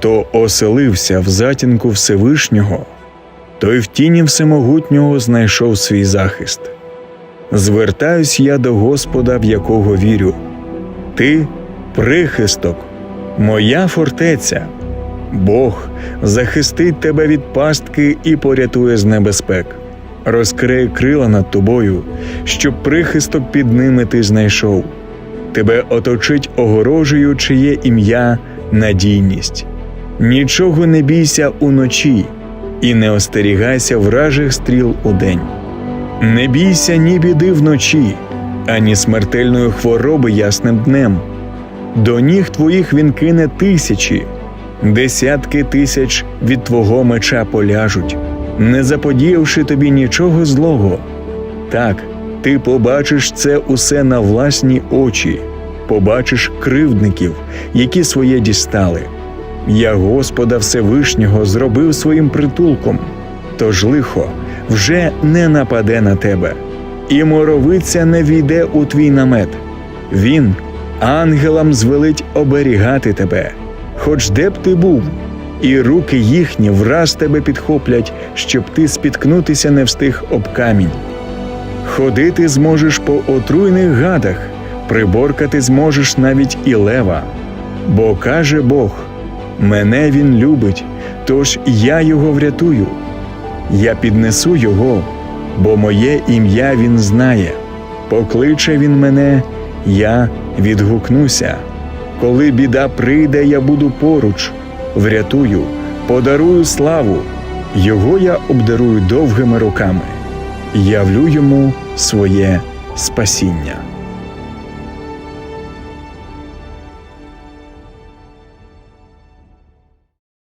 Хто оселився в затінку Всевишнього, той в тіні Всемогутнього знайшов свій захист. Звертаюсь я до Господа, в якого вірю. Ти прихисток, моя фортеця. Бог захистить тебе від пастки і порятує з небезпек, розкриє крила над тобою, щоб прихисток під ними ти знайшов. Тебе оточить огорожею, чиє ім'я надійність. Нічого не бійся уночі, і не остерігайся вражих стріл удень. Не бійся ні біди вночі, ані смертельної хвороби ясним днем. До ніг твоїх він кине тисячі, десятки тисяч від твого меча поляжуть, не заподіявши тобі нічого злого. Так, ти побачиш це усе на власні очі, побачиш кривдників, які своє дістали. Я Господа Всевишнього зробив своїм притулком, тож лихо вже не нападе на тебе, і моровиця не війде у твій намет. Він ангелам звелить оберігати тебе, хоч де б ти був, і руки їхні враз тебе підхоплять, щоб ти спіткнутися не встиг об камінь. Ходити зможеш по отруйних гадах, приборкати зможеш навіть і лева. Бо каже Бог: мене він любить, тож я його врятую. Я піднесу його, бо моє ім'я він знає. Покличе він мене, я відгукнуся. Коли біда прийде, я буду поруч, врятую, подарую славу. Його я обдарую довгими роками, явлю йому своє спасіння.